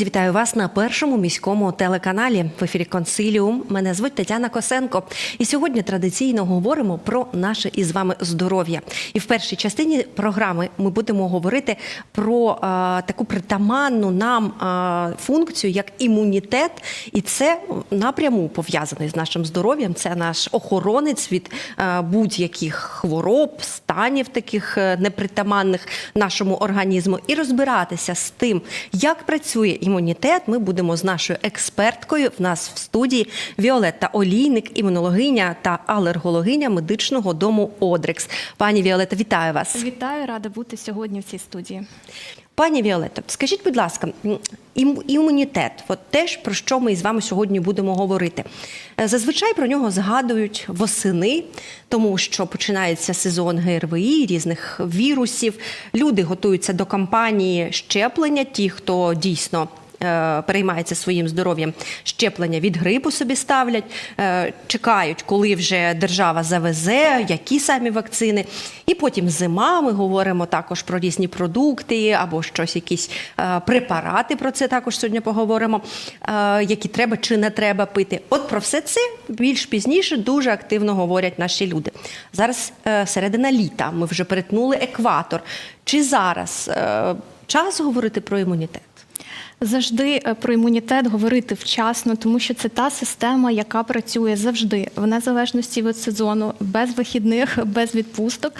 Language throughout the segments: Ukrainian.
Друзі, вітаю вас на першому міському телеканалі в ефірі Консиліум. Мене звуть Тетяна Косенко. І сьогодні традиційно говоримо про наше із вами здоров'я. І в першій частині програми ми будемо говорити про е, таку притаманну нам е, функцію, як імунітет, і це напряму пов'язаний з нашим здоров'ям. Це наш охоронець від е, будь-яких хвороб, станів таких непритаманних нашому організму, і розбиратися з тим, як працює імунітет. Ми будемо з нашою експерткою. В нас в студії Віолетта Олійник, імунологиня та алергологиня медичного дому Одрекс. Пані Віолетта, вітаю вас. Вітаю, рада бути сьогодні в цій студії. Пані Віолетто, скажіть, будь ласка, ім- імунітет, от теж про що ми з вами сьогодні будемо говорити. Е, Зазвичай про нього згадують восени, тому що починається сезон ГРВІ, різних вірусів. Люди готуються до кампанії щеплення, ті, хто дійсно. Е, Переймається своїм здоров'ям, щеплення від грипу собі ставлять, е, чекають, коли вже держава завезе, які самі вакцини. І потім зима. Ми говоримо також про різні продукти або щось, якісь е, препарати. Про це також сьогодні поговоримо, які треба чи не треба пити. От про все це більш пізніше дуже активно говорять наші люди. Зараз середина літа. Ми вже перетнули екватор. Чи зараз час говорити про імунітет? Завжди е, про імунітет говорити вчасно, тому що це та система, яка працює завжди, в незалежності від сезону, без вихідних, без відпусток.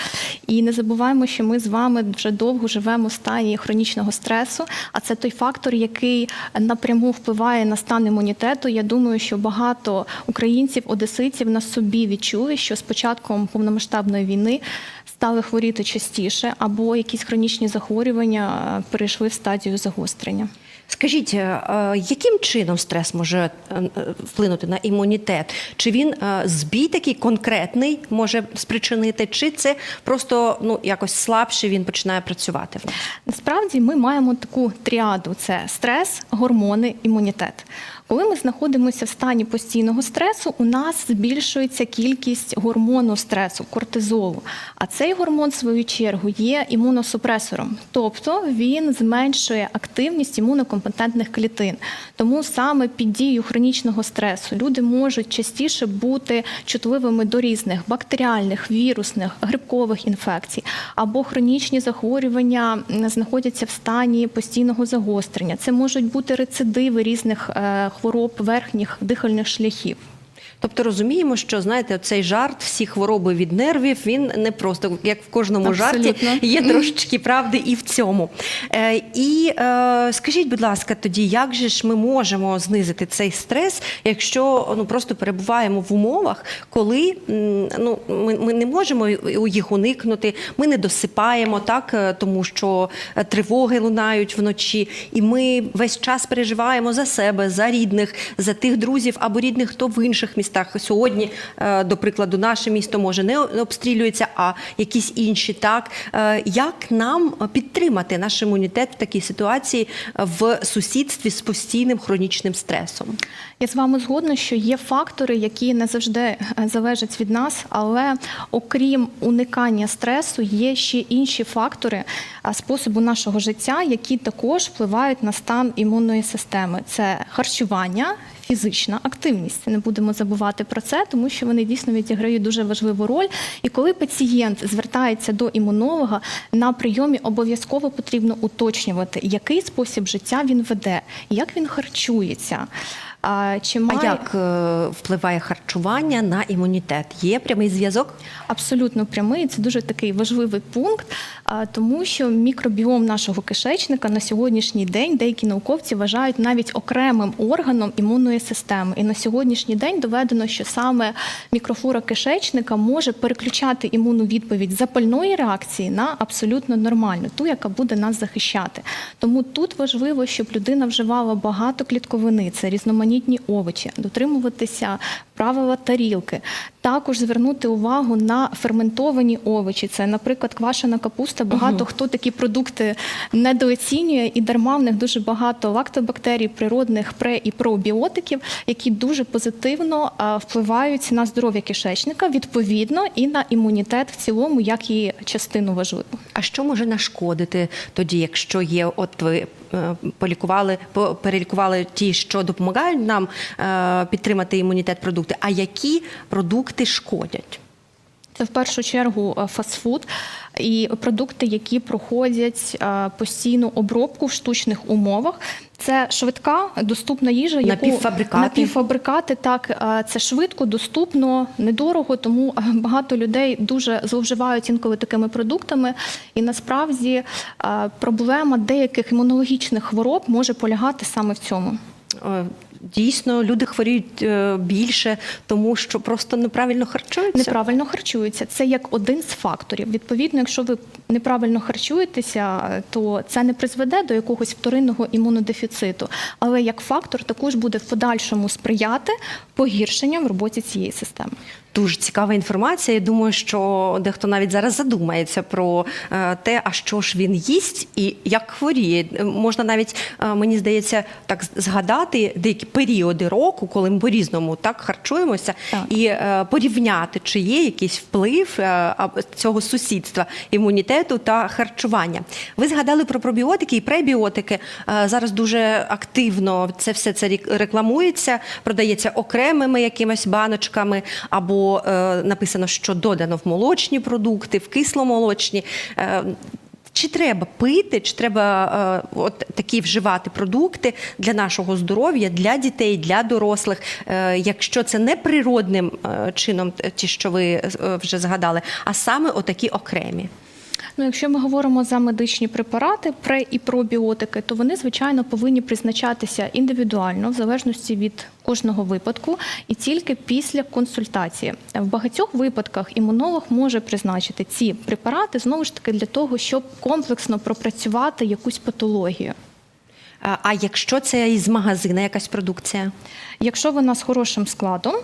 І не забуваємо, що ми з вами вже довго живемо в стані хронічного стресу. А це той фактор, який напряму впливає на стан імунітету. Я думаю, що багато українців, одеситів на собі відчули, що з початком повномасштабної війни стали хворіти частіше, або якісь хронічні захворювання е, перейшли в стадію загострення. Скажіть, е, е, яким чином стрес може е, вплинути на імунітет? Чи він збій такий конкретний може спричинити, чи це просто ну якось слабше він починає працювати? Насправді ми маємо таку тріаду: це стрес, гормони, імунітет. Коли ми знаходимося в стані постійного стресу, у нас збільшується кількість гормону стресу, кортизолу. А цей гормон, в свою чергу, є імуносупресором, тобто він зменшує активність імунокомпетентних клітин. Тому саме під дією хронічного стресу люди можуть частіше бути чутливими до різних бактеріальних, вірусних, грибкових інфекцій, або хронічні захворювання знаходяться в стані постійного загострення. Це можуть бути рецидиви різних е, хвороб верхніх дихальних шляхів. Тобто розуміємо, що знаєте, цей жарт, всі хвороби від нервів, він не просто як в кожному жарті є трошечки правди і в цьому. Е, і е, скажіть, будь ласка, тоді як же ж ми можемо знизити цей стрес, якщо ну просто перебуваємо в умовах, коли ну ми, ми не можемо їх уникнути, ми не досипаємо так, е, тому що е, тривоги лунають вночі, і ми весь час переживаємо за себе, за рідних, за тих друзів або рідних, хто в інших містах. Сьогодні, е, до прикладу, наше місто може не обстрілюється, а якісь інші. Так Е, як нам підтримати наш імунітет в такій ситуації в сусідстві з постійним хронічним стресом? Я з вами згодна, що є фактори, які не завжди е, залежать від нас, але окрім уникання стресу, є ще інші фактори способу нашого життя, які також впливають на стан імунної системи. Це харчування. Фізична активність, не будемо забувати про це, тому що вони дійсно відіграють дуже важливу роль. І коли пацієнт звертається до імунолога на прийомі, обов'язково потрібно уточнювати, який спосіб життя він веде, як він харчується. А, чи має... А як е, впливає харчування на імунітет? Є прямий зв'язок? Абсолютно прямий. Це дуже такий важливий пункт, тому що мікробіом нашого кишечника на сьогоднішній день деякі науковці вважають навіть окремим органом імунної системи. І на сьогоднішній день доведено, що саме мікрофлора кишечника може переключати імунну відповідь запальної реакції на абсолютно нормальну, ту, яка буде нас захищати. Тому тут важливо, щоб людина вживала багато клітковини, це різноманітні овочі, дотримуватися правила тарілки. Також звернути увагу на ферментовані овочі. Це, наприклад, квашена капуста. Багато хто такі продукти недооцінює, і дарма в них дуже багато лактобактерій, природних пре і пробіотиків, які дуже позитивно впливають на здоров'я кишечника, відповідно і на імунітет в цілому, як і частину важливу. А що може нашкодити тоді, якщо є, от ви полікували, по- перелікували ті, що допомагають нам е, підтримати імунітет продукти, а які продукти шкодять? Це в першу чергу е, фастфуд і продукти, які проходять е, постійну обробку в штучних умовах. Це швидка доступна їжа, яку Напівфабрикати. напівфабрикати. Так е, це швидко, доступно, недорого. Тому багато людей дуже зловживають інколи такими продуктами. І насправді проблема деяких імунологічних хвороб може полягати саме в цьому. Дійсно, люди хворіють е, більше, тому що просто неправильно харчуються. Неправильно харчуються. Це як один з факторів. Відповідно, якщо ви неправильно харчуєтеся, то це не призведе до якогось вторинного імунодефіциту. Але як фактор також буде в подальшому сприяти погіршенням в роботі цієї системи. Дуже цікава інформація. Я думаю, що дехто навіть зараз задумається про е, те, а що ж він їсть і як хворіє. Можна навіть, е, мені здається, так згадати деякі періоди року, коли ми по-різному так харчуємося, Так. і е, порівняти, чи є якийсь вплив цього сусідства імунітету та харчування. Ви згадали про пробіотики і пребіотики. Зараз дуже активно це все це рекламується, продається окремими якимись баночками, або е, написано, що додано в молочні продукти, в кисломолочні. Е, чи треба пити, чи треба е, от такі вживати продукти для нашого здоров'я, для дітей, для дорослих, е, якщо це не природним е, чином, ті, що ви е, вже згадали, а саме отакі окремі. Ну, якщо ми говоримо за медичні препарати, пре і пробіотики, то вони звичайно повинні призначатися індивідуально в залежності від кожного випадку і тільки після консультації. В багатьох випадках імунолог може призначити ці препарати знову ж таки для того, щоб комплексно пропрацювати якусь патологію. А, якщо це із магазина якась продукція? Якщо вона з хорошим складом,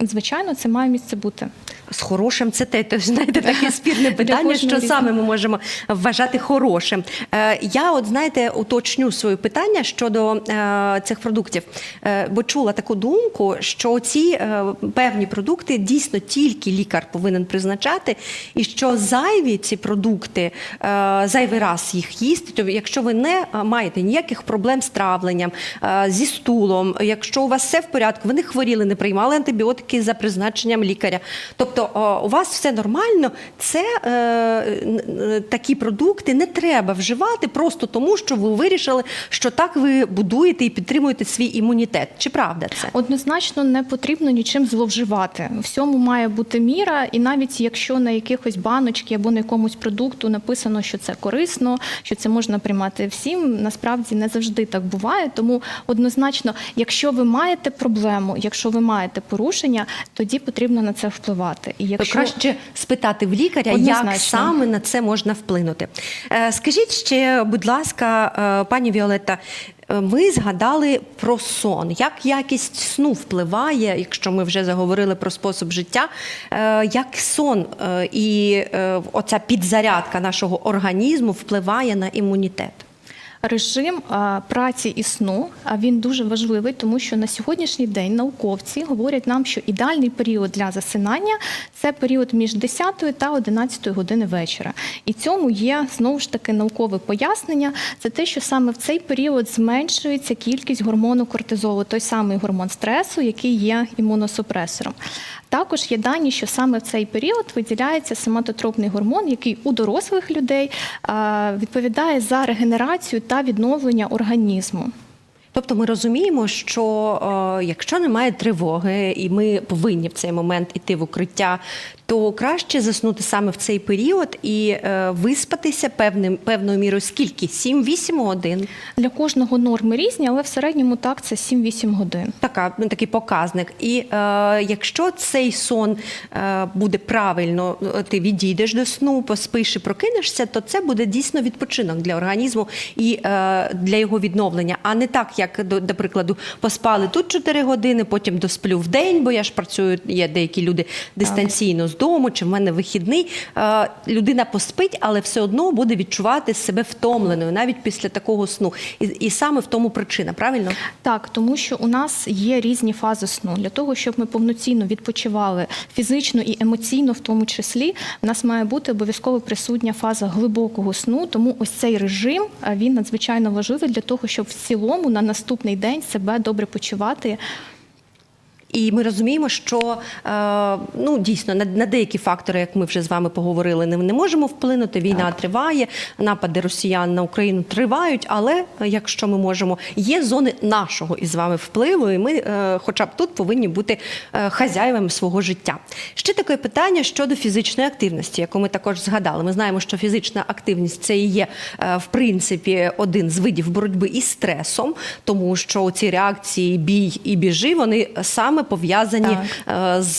звичайно, це має місце бути. З хорошим це те, то, знаєте, таке спірне питання, що різне. саме ми можемо вважати хорошим. Е, я, от знаєте, уточню своє питання щодо е, цих продуктів, е, бо чула таку думку, що ці е, певні продукти дійсно тільки лікар повинен призначати, і що зайві ці продукти, е, зайвий раз їх їсти, то якщо ви не е, маєте ніяких проблем з травленням, е, зі стулом, якщо у вас все в порядку, ви не хворіли, не приймали антибіотики за призначенням лікаря. Тобто у вас все нормально, це е, такі продукти не треба вживати просто тому, що ви вирішили, що так ви будуєте і підтримуєте свій імунітет. Чи правда це? Однозначно не потрібно нічим зловживати. Всьому має бути міра, і навіть якщо на якихось баночки або на якомусь продукту написано, що це корисно, що це можна приймати всім, насправді не завжди так буває. Тому однозначно, якщо ви маєте проблему, якщо ви маєте порушення, тоді потрібно на це впливати. І То якщо краще спитати в лікаря, як саме на це можна вплинути. Е, Скажіть ще, будь ласка, е, пані Віолетта, е, ми згадали про сон. Як якість сну впливає, якщо ми вже заговорили про спосіб життя, як сон і оця підзарядка нашого організму впливає на імунітет? Режим праці і сну він дуже важливий, тому що на сьогоднішній день науковці говорять нам, що ідеальний період для засинання це період між 10 та 11 години вечора. І цьому є знову ж таки наукове пояснення. Це те, що саме в цей період зменшується кількість гормону кортизолу, той самий гормон стресу, який є імуносупресором. Також є дані, що саме в цей період виділяється соматотропний гормон, який у дорослих людей відповідає за регенерацію та відновлення організму. Тобто ми розуміємо, що е, якщо немає тривоги, і ми повинні в цей момент іти в укриття, то краще заснути саме в цей період і е, виспатися певним певною мірою. Скільки? 7-8 годин. Для кожного норми різні, але в середньому так це 7-8 годин. Така ну, такий показник. І е, якщо цей сон е, буде правильно, е, ти відійдеш до сну, поспиш і прокинешся, то це буде дійсно відпочинок для організму і е, для його відновлення, а не так, як до, до прикладу, поспали тут 4 години, потім досплю в день, бо я ж працюю. Є деякі люди дистанційно з дому, чи в мене вихідний. Е, людина поспить, але все одно буде відчувати себе втомленою навіть після такого сну. І, і саме в тому причина, правильно? Так, тому що у нас є різні фази сну. Для того, щоб ми повноцінно відпочивали фізично і емоційно, в тому числі, в нас має бути обов'язково присутня фаза глибокого сну. Тому ось цей режим він надзвичайно важливий для того, щоб в цілому на наступний день себе добре почувати. І ми розуміємо, що е, ну дійсно на, на деякі фактори, як ми вже з вами поговорили, не, не можемо вплинути. Війна триває, напади росіян на Україну тривають. Але е, якщо ми можемо, є зони нашого із вами впливу, і ми, е, хоча б тут, повинні бути хазяєвами свого життя. Ще таке питання щодо фізичної активності, яку ми також згадали. Ми знаємо, що фізична активність це і є в принципі один з видів боротьби із стресом, тому що ці реакції бій і біжи вони саме пов'язані е, з,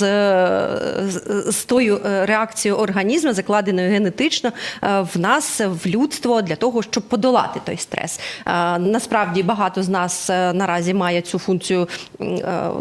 з, з тою е, реакцією організму, закладеною генетично е, в нас, в людство, для того, щоб подолати той стрес. Насправді багато з нас наразі має цю функцію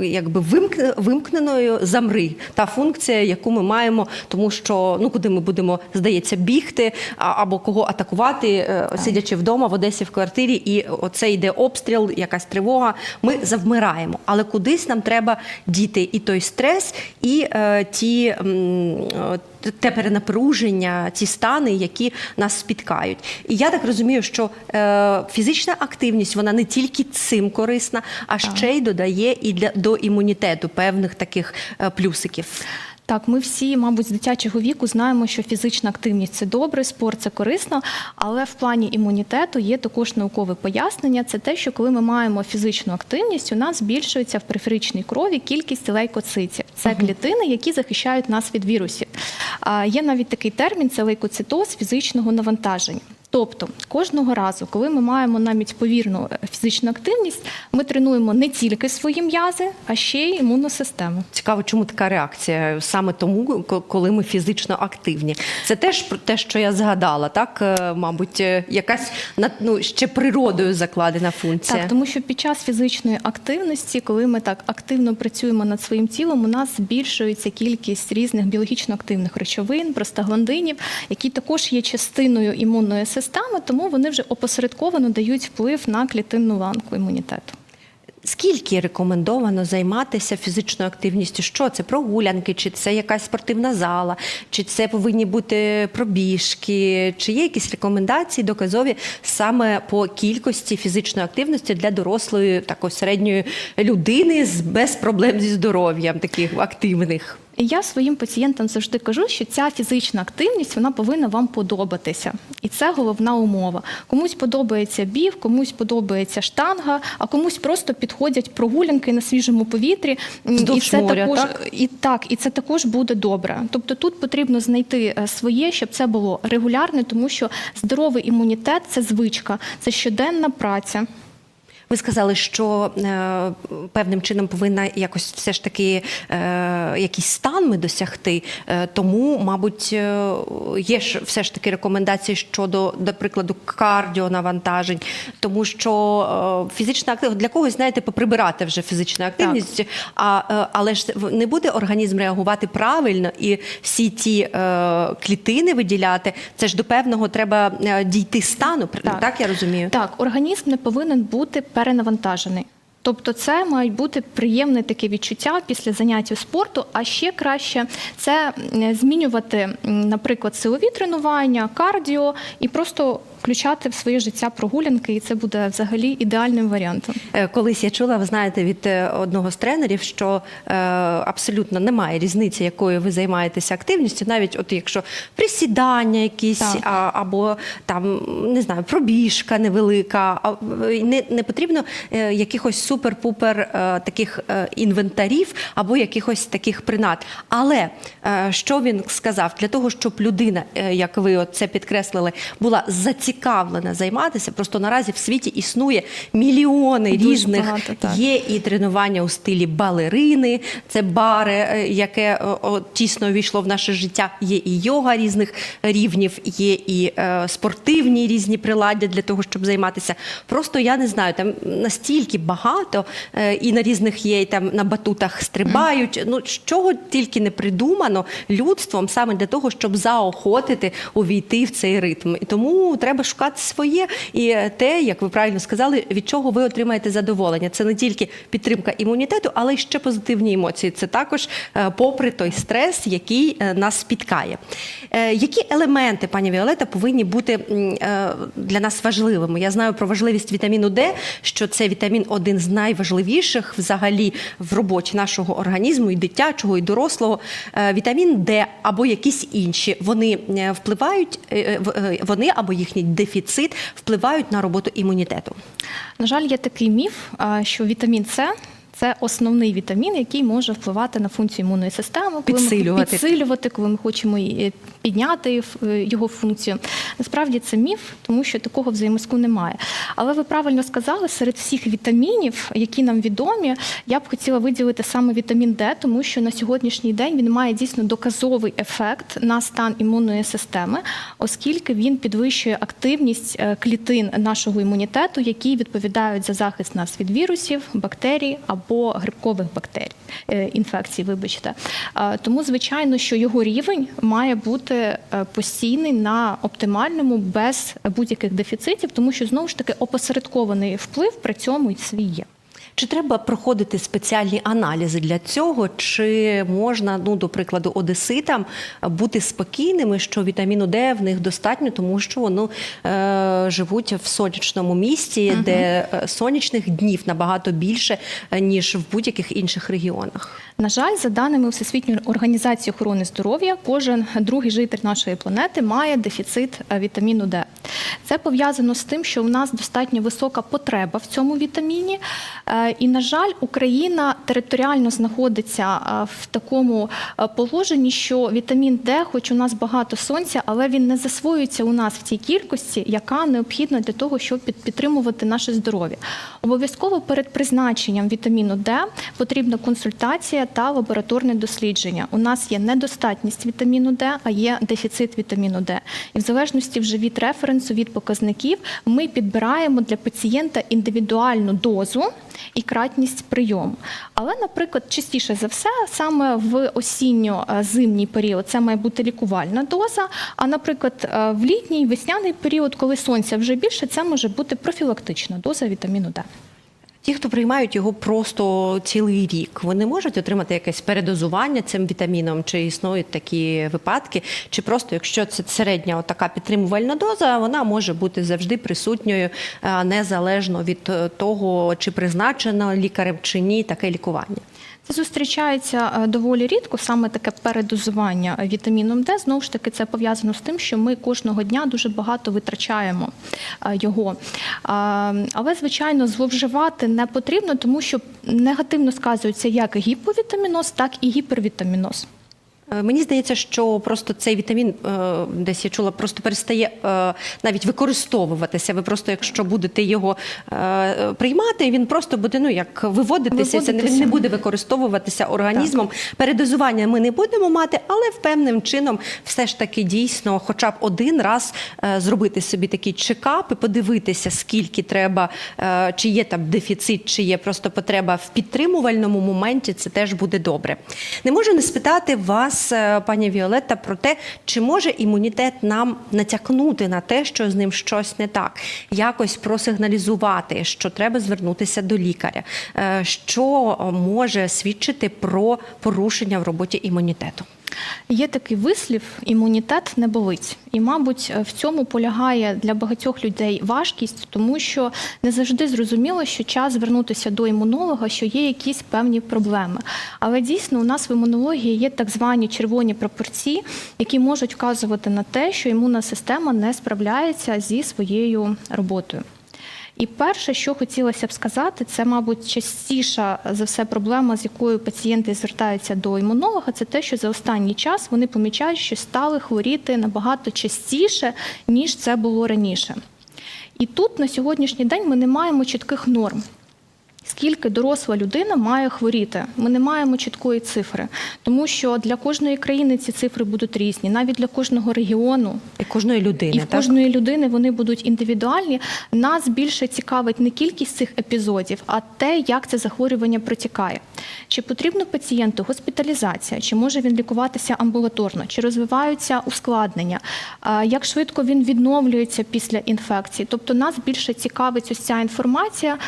якби вимкне- вимкненою замри. Та функція, яку ми маємо, тому що ну куди ми будемо, здається, бігти або кого атакувати, сидячи вдома в Одесі в квартирі, і оце йде обстріл, якась тривога. Ми завмираємо. Але кудись нам треба діти і той стрес, і е, ті. е, те перенапруження, ті стани, які нас спіткають. І я так розумію, що е, фізична активність вона не тільки цим корисна, а ще й додає і для до імунітету певних таких е, плюсиків. Так, ми всі, мабуть, з дитячого віку знаємо, що фізична активність це добре, спорт це корисно, але в плані імунітету є також наукове пояснення. Це те, що коли ми маємо фізичну активність, у нас збільшується в периферичній крові кількість лейкоцитів. Це клітини, які захищають нас від вірусів. Є навіть такий термін це лейкоцитоз фізичного навантаження. Тобто кожного разу, коли ми маємо навіть повірну е, фізичну активність, ми тренуємо не тільки свої м'язи, а ще й імунну систему. Цікаво, чому така реакція саме тому, коли ми фізично активні. Це теж про те, що я згадала, так Е, мабуть, е, якась ну, ще природою закладена функція. Так, тому що під час фізичної активності, коли ми так активно працюємо над своїм тілом, у нас збільшується кількість різних біологічно активних речовин, простагландинів, які також є частиною імунної системи, тому вони вже опосередковано дають вплив на клітинну ланку імунітету. Скільки рекомендовано займатися фізичною активністю? Що це прогулянки, чи це якась спортивна зала, чи це повинні бути пробіжки? Чи є якісь рекомендації доказові саме по кількості фізичної активності для дорослої такої середньої людини з без проблем зі здоров'ям, таких активних? І я своїм пацієнтам завжди кажу, що ця фізична активність вона повинна вам подобатися, і це головна умова. Комусь подобається біг, комусь подобається штанга, а комусь просто підходять прогулянки на свіжому повітрі. І це моря, також так? і так, і це також буде добре. Тобто тут потрібно знайти е, своє, щоб це було регулярне, тому що здоровий імунітет це звичка, це щоденна праця. Ви сказали, що е, певним чином повинна якось все ж таки е, якийсь стан ми досягти. Е, тому, мабуть, є ж все ж таки рекомендації щодо, до прикладу, кардіонавантажень, тому що фізична активність для когось, знаєте, поприбирати вже фізичну активність, а, е, але ж не буде організм реагувати правильно і всі ті е, клітини виділяти. Це ж до певного треба дійти стану. Так, так я розумію. Так, організм не повинен бути перенавантажений. Тобто це мають бути приємне таке відчуття після заняттів спорту, а ще краще це змінювати, наприклад, силові тренування, кардіо і просто включати в своє життя прогулянки, і це буде взагалі ідеальним варіантом. Е, Колись я чула, ви знаєте, від е, одного з тренерів, що е, абсолютно немає різниці, якою ви займаєтеся активністю, навіть от якщо присідання якісь, а, або там не знаю, пробіжка невелика, а, не, не потрібно е, якихось супер-пупер е, таких е, інвентарів або якихось таких принад. Але е, що він сказав? Для того, щоб людина, е, як ви от це підкреслили, була зацікавлена зацікавлена займатися. Просто наразі в світі існує мільйони Дуже різних багато, так. Є і тренування у стилі балерини, це баре, е, яке о, о, тісно увійшло в наше життя. Є і йога різних рівнів, є і е, спортивні різні приладдя для того, щоб займатися. Просто я не знаю, там настільки багато, е, і на різних є і там на батутах стрибають. Ну чого тільки не придумано людством саме для того, щоб заохотити увійти в цей ритм. І тому треба шукати своє і те, як ви правильно сказали, від чого ви отримаєте задоволення. Це не тільки підтримка імунітету, але й ще позитивні емоції. Це також е, попри той стрес, який е, нас спіткає. Е, Які елементи, пані Віолета, повинні бути для нас важливими? Я знаю про важливість вітаміну Д, що це вітамін один з найважливіших взагалі в роботі нашого організму, і дитячого, і дорослого. Вітамін Д або якісь інші, вони впливають, вони або їхній дефіцит впливають на роботу імунітету. На жаль, є такий міф, що вітамін С. Це основний вітамін, який може впливати на функцію імунної системи, коли Підсилювати. ми підсилювати, коли ми хочемо підняти е, його функцію. Насправді це міф, тому що такого взаємозв'язку немає. Але ви правильно сказали, серед всіх вітамінів, які нам відомі, я б хотіла виділити саме вітамін Д, тому що на сьогоднішній день він має дійсно доказовий ефект на стан імунної системи, оскільки він підвищує активність е, клітин нашого імунітету, які відповідають за захист нас від вірусів, бактерій або грибкових бактерій е, інфекцій. Вибачте, тому звичайно, що його рівень має бути е, постійний на оптимальному без будь-яких дефіцитів, тому що знову ж таки опосередкований вплив при цьому свій є. Чи треба проходити спеціальні аналізи для цього? Чи можна, ну до прикладу, одеситам бути спокійними, що вітаміну Д в них достатньо, тому що вони е, живуть в сонячному місті, де е, сонячних днів набагато більше е, ніж в будь-яких інших регіонах? На жаль, за даними Всесвітньої організації охорони здоров'я, кожен другий житель нашої планети має дефіцит е, вітаміну Д. Це пов'язано з тим, що в нас достатньо висока потреба в цьому вітаміні. І, на жаль, Україна територіально знаходиться в такому положенні, що вітамін Д, хоч у нас багато сонця, але він не засвоюється у нас в тій кількості, яка необхідна для того, щоб підтримувати наше здоров'я. Обов'язково перед призначенням вітаміну Д потрібна консультація та лабораторне дослідження. У нас є недостатність вітаміну Д, а є дефіцит вітаміну Д. І в залежності вже від референсу, від показників, ми підбираємо для пацієнта індивідуальну дозу і кратність прийому. Але, наприклад, частіше за все, саме в осінньо-зимній період це має бути лікувальна доза. А, наприклад, е, в літній весняний період, коли сонця вже більше, це може бути профілактична доза вітаміну Д. Ті, хто приймають його просто цілий рік, вони можуть отримати якесь передозування цим вітаміном, чи існують такі випадки, чи просто якщо це середня така підтримувальна доза, вона може бути завжди присутньою незалежно від е, того, чи призначено лікарем чи ні таке лікування. Це зустрічається е, доволі рідко, саме таке передозування вітаміном Д. Знову ж таки, це пов'язано з тим, що ми кожного дня дуже багато витрачаємо е, його. Але, звичайно, зловживати не потрібно, тому що негативно сказується як гіповітаміноз, так і гіпервітаміноз. Е, Мені здається, що просто цей вітамін, е, десь я чула, просто перестає е, навіть використовуватися. Ви просто, якщо будете його приймати, він просто буде ну як виводитися, це не- він не буде використовуватися організмом. Передозування ми не будемо мати, але впевненим чином все ж таки дійсно, хоча б один раз зробити собі такий чекап і подивитися, скільки треба, чи є там дефіцит, чи є просто потреба в підтримувальному моменті. Це теж буде добре. Не можу не спитати вас, е, пані Віолетта, про те, чи може імунітет нам натякнути на те, що з ним щось не так, якось просигналізувати, що треба звернутися до лікаря, Е, що може свідчити про порушення в роботі імунітету. Є такий вислів: імунітет не болить. І, мабуть, в цьому полягає для багатьох людей важкість, тому що не завжди зрозуміло, що час звернутися до імунолога, що є якісь певні проблеми. Але дійсно у нас в імунології є так звані червоні пропорції, які можуть вказувати на те, що імунна система не справляється зі своєю роботою. І перше, що хотілося б сказати, це, мабуть, частіша за все проблема, з якою пацієнти звертаються до імунолога, це те, що за останній час вони помічають, що стали хворіти набагато частіше, ніж це було раніше. І тут на сьогоднішній день ми не маємо чітких норм. Скільки доросла людина має хворіти? Ми не маємо чіткої цифри, тому що для кожної країни ці цифри будуть різні, навіть для кожного регіону І кожної людини, і в так? кожної людини вони будуть індивідуальні. Нас більше цікавить не кількість цих епізодів, а те, як це захворювання протікає. Чи потрібно пацієнту госпіталізація, чи може він лікуватися амбулаторно, чи розвиваються ускладнення, як швидко він відновлюється після інфекції. Тобто нас більше цікавить ось ця інформація,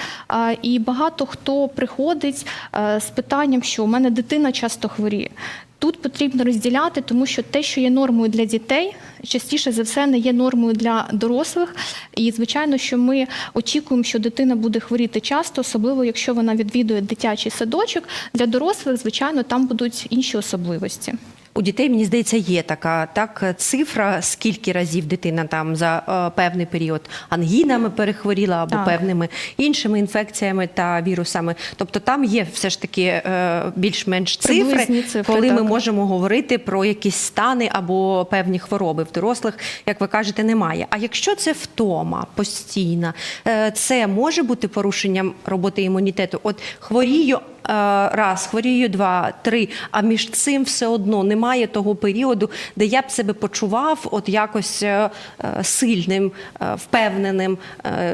і багато хто приходить е, з питанням, що у мене дитина часто хворіє. Тут потрібно розділяти, тому що те, що є нормою для дітей, частіше за все не є нормою для дорослих. І звичайно, що ми очікуємо, що дитина буде хворіти часто, особливо якщо вона відвідує дитячий садочок. Для дорослих, звичайно, там будуть інші особливості. У дітей, мені здається, є така так цифра, скільки разів дитина там за е, певний період ангінами перехворіла або Так. певними іншими інфекціями та вірусами. Тобто там є все ж таки е, більш-менш цифри, цифри, коли ми можемо говорити про якісь стани або певні хвороби. В дорослих, як ви кажете, немає. А якщо це втома постійна, е, це може бути порушенням роботи імунітету. От хворію. Е, Раз, хворію два, три, а між цим все одно немає того періоду, де я б себе почував от якось е, е, сильним, впевненим,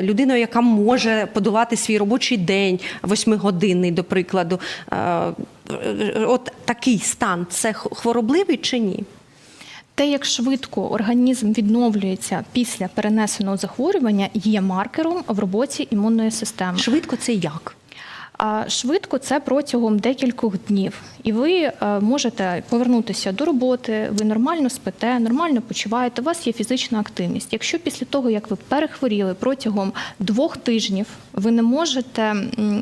людиною, яка може подолати свій робочий день, восьмигодинний, до прикладу. От такий стан це хворобливий чи ні? Те, як швидко організм відновлюється після перенесеного захворювання, є маркером в роботі імунної системи. Швидко це як? А швидко це протягом декількох днів, і ви е, можете повернутися до роботи, ви нормально спите, нормально почуваєте, у вас є фізична активність. Якщо після того, як ви перехворіли протягом двох тижнів, ви не можете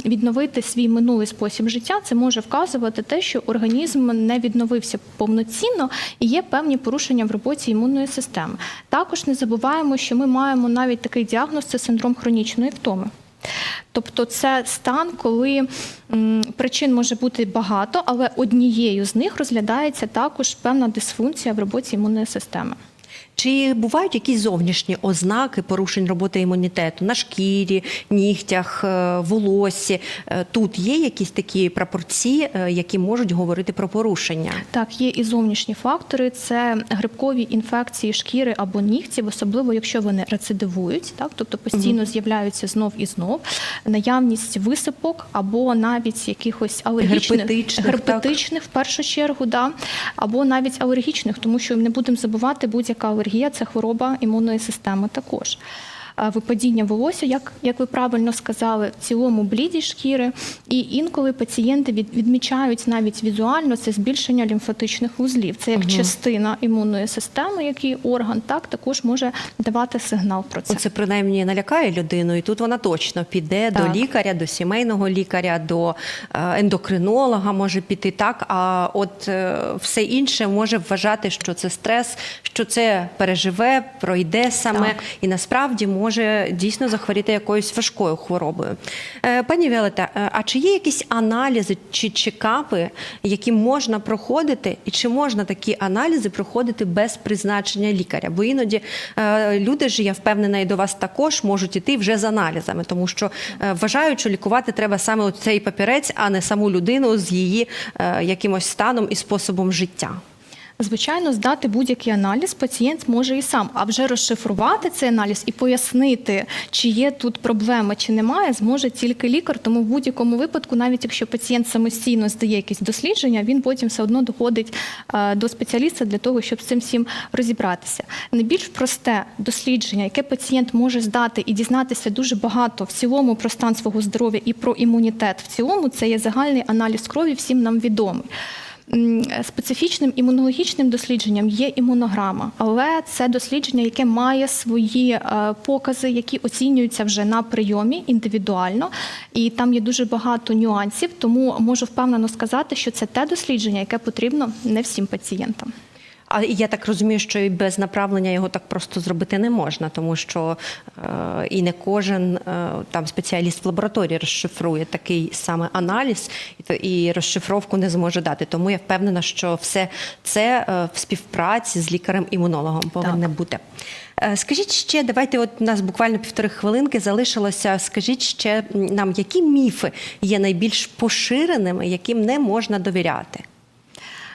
відновити свій минулий спосіб життя, це може вказувати те, що організм не відновився повноцінно і є певні порушення в роботі імунної системи. Також не забуваємо, що ми маємо навіть такий діагноз це синдром хронічної втоми. Тобто це стан, коли причин може бути багато, але однією з них розглядається також певна дисфункція в роботі імунної системи. Чи бувають якісь зовнішні ознаки порушень роботи імунітету на шкірі, нігтях, е, волоссі? Е, Тут є якісь такі прапорці, е, які можуть говорити про порушення? Так, є і зовнішні фактори: це грибкові інфекції шкіри або нігтів, особливо якщо вони рецидивують, так? Тобто постійно з'являються знов і знов, наявність висипок або навіть якихось алергічних Герпетичних, герпетичних в першу чергу, да, або навіть алергічних, тому що не будемо забувати, будь-яка алергія це хвороба імунної системи також. А Випадіння волосся, як, як ви правильно сказали, в цілому бліді шкіри, і інколи пацієнти від, відмічають навіть візуально це збільшення лімфатичних вузлів. Це як частина імунної системи, який орган так також може давати сигнал про це. Це принаймні налякає людину, і тут вона точно піде Так. до лікаря, до сімейного лікаря, до е, ендокринолога може піти так. А от е, все інше може вважати, що це стрес, що це переживе, пройде саме, Так. і насправді може дійсно захворіти якоюсь важкою хворобою. Е, Пані Віолета, е, а чи є якісь аналізи чи чекапи, які можна проходити, і чи можна такі аналізи проходити без призначення лікаря? Бо іноді е, люди ж, я впевнена, і до вас також можуть іти вже з аналізами, тому що вважають, що лікувати треба саме цей папірець, а не саму людину з її якимось станом і способом життя. Звичайно, здати будь-який аналіз пацієнт може і сам, а вже розшифрувати цей аналіз і пояснити, чи є тут проблема, чи немає, зможе тільки лікар. Тому в будь-якому випадку, навіть якщо пацієнт самостійно здає якісь дослідження, він потім все одно доходить е, до спеціаліста для того, щоб з цим всім розібратися. Найбільш просте дослідження, яке пацієнт може здати і дізнатися дуже багато в цілому про стан свого здоров'я і про імунітет в цілому, це є загальний аналіз крові, всім нам відомий. Специфічним імунологічним дослідженням є імунограма, але це дослідження, яке має свої е, покази, які оцінюються вже на прийомі індивідуально, і там є дуже багато нюансів. Тому можу впевнено сказати, що це те дослідження, яке потрібно не всім пацієнтам. А я так розумію, що і без направлення його так просто зробити не можна, тому що е, і не кожен е, там спеціаліст в лабораторії розшифрує такий саме аналіз і, то- і розшифровку не зможе дати. Тому я впевнена, що все це е, в співпраці з лікарем-імунологом повинне бути. Е, Скажіть ще, давайте, от у нас буквально півтори хвилинки залишилося. Скажіть ще нам, які міфи є найбільш поширеними, яким не можна довіряти?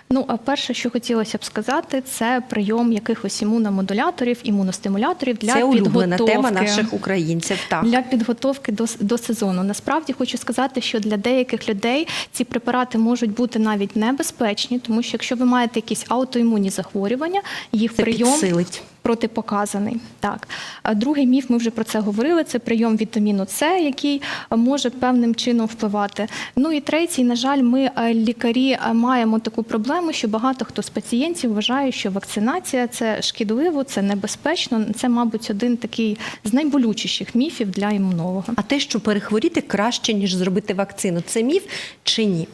Ну, а перше, що хотілося б сказати, це прийом якихось імуномодуляторів, імуностимуляторів для Це підготовки. тема наших українців. Так. Для підготовки до, до сезону. Насправді хочу сказати, що для деяких людей ці препарати можуть бути навіть небезпечні, тому що якщо ви маєте якісь аутоімунні захворювання, їх Це прийом підсилить. Протипоказаний. Так. Другий міф, ми вже про це говорили, це прийом вітаміну С, який може певним чином впливати. Ну і третій, на жаль, ми е, лікарі е, маємо таку проблему, що багато хто з пацієнтів вважає, що вакцинація це шкідливо, це небезпечно. Це, мабуть, один такий з найболючіших міфів для імунолога. А те, що перехворіти краще, ніж зробити вакцину, це міф чи ні?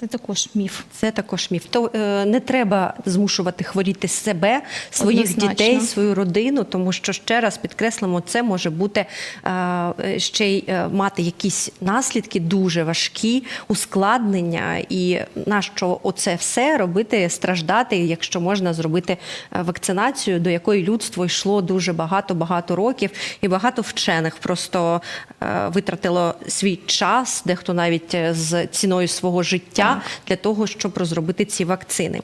Це також міф. Це також міф. То е, не треба змушувати хворіти себе, своїх Однозначно. дітей, свою родину, тому що ще раз підкреслимо, це може бути е, ще й е, мати якісь наслідки дуже важкі, ускладнення. І нащо оце все робити, страждати, якщо можна зробити е, вакцинацію, до якої людство йшло дуже багато багато років, і багато вчених просто е, витратило свій час, дехто навіть е, з ціною свого життя для того, щоб розробити ці вакцини.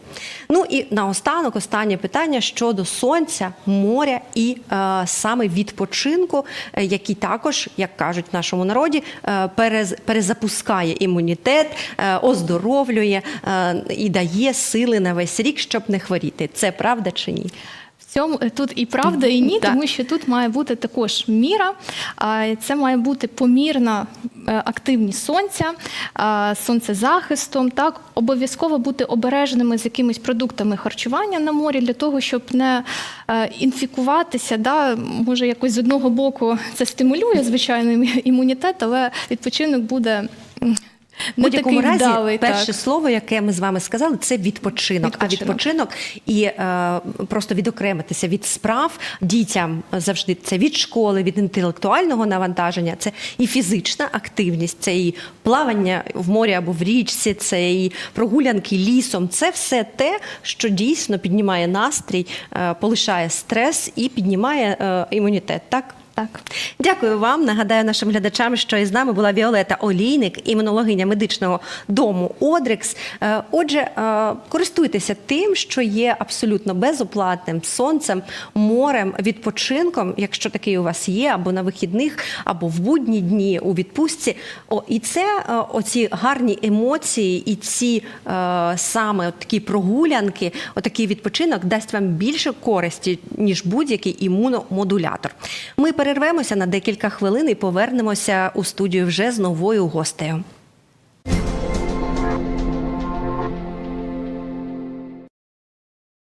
Ну і наостанок, останнє питання щодо сонця, моря і е, саме відпочинку, е, який також, як кажуть в нашому народі, е, перез, перезапускає імунітет, е, оздоровлює е, і дає сили на весь рік, щоб не хворіти. Це правда чи ні? Цьому е, тут і правда, і ні, тому що тут має бути також міра. Це має бути помірна е, активність сонця, сонцезахистом. Так обов'язково бути обережними з якимись продуктами харчування на морі для того, щоб не е, інфікуватися. Да, може, якось з одного боку це стимулює звичайно імунітет, але відпочинок буде. М, В будь-якому разі, вдалий, перше так. слово, яке ми з вами сказали, це відпочинок. А Відпочинок. відпочинок і е, просто відокремитися від справ дітям завжди це від школи, від інтелектуального навантаження, це і фізична активність, це і плавання в морі або в річці, це і прогулянки лісом. Це все те, що дійсно піднімає настрій, е, полишає стрес і піднімає е, імунітет. Так. Так. Дякую вам. Нагадаю нашим глядачам, що із нами була Віолета Олійник, імунологиня медичного дому Одрекс. Е, Отже, е, користуйтеся тим, що є абсолютно безоплатним сонцем, морем, відпочинком, якщо такий у вас є, або на вихідних, або в будні дні у відпустці. О, і це е, оці гарні емоції, і ці саме такі прогулянки, отакий відпочинок дасть вам більше користі, ніж будь-який імуномодулятор. Ми перервемося на декілька хвилин і повернемося у студію вже з новою гостею.